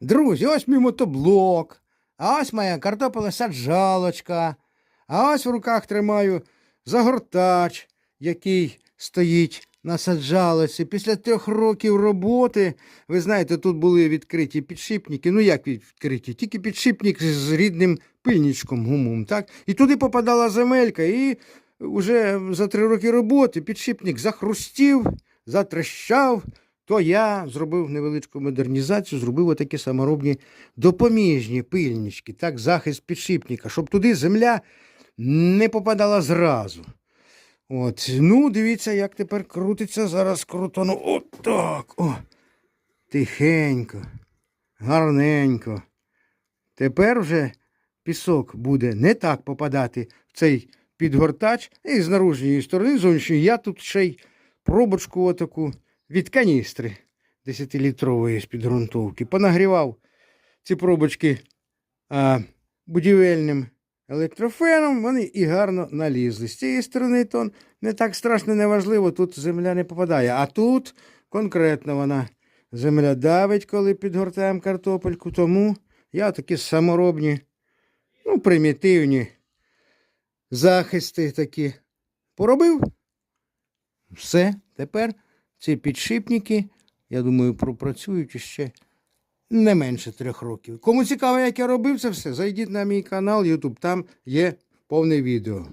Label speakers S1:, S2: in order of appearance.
S1: Друзі, ось мій мотоблок, а ось моя картопела саджалочка, а ось в руках тримаю загортач, який стоїть на саджалоці. Після трьох років роботи, ви знаєте, тут були відкриті підшипники. Ну як відкриті? Тільки підшипник з рідним пильничком гумом, так? І туди попадала земелька, і вже за три роки роботи підшипник захрустів, затрещав. То я зробив невеличку модернізацію, зробив отакі саморобні допоміжні пильнички, так, захист підшипника, щоб туди земля не попадала зразу. От, ну, дивіться, як тепер крутиться. Зараз крутону. Отак. О. Тихенько, гарненько. Тепер вже пісок буде не так попадати в цей підгортач. І з наружньої сторони, зовнішньої, я тут ще й пробочку отаку від каністри 10-літрової з-під ґрунтовки. Понагрівав ці пробочки а, будівельним електрофеном, вони і гарно налізли. З цієї сторони то не так страшно, не важливо, тут земля не попадає. А тут конкретно вона земля давить, коли підгортаємо картопельку. Тому я такі саморобні, ну, примітивні захисти такі поробив. Все, тепер ці підшипники, я думаю, пропрацюють ще не менше трьох років. Кому цікаво, як я робив це все, зайдіть на мій канал YouTube, там є повне відео.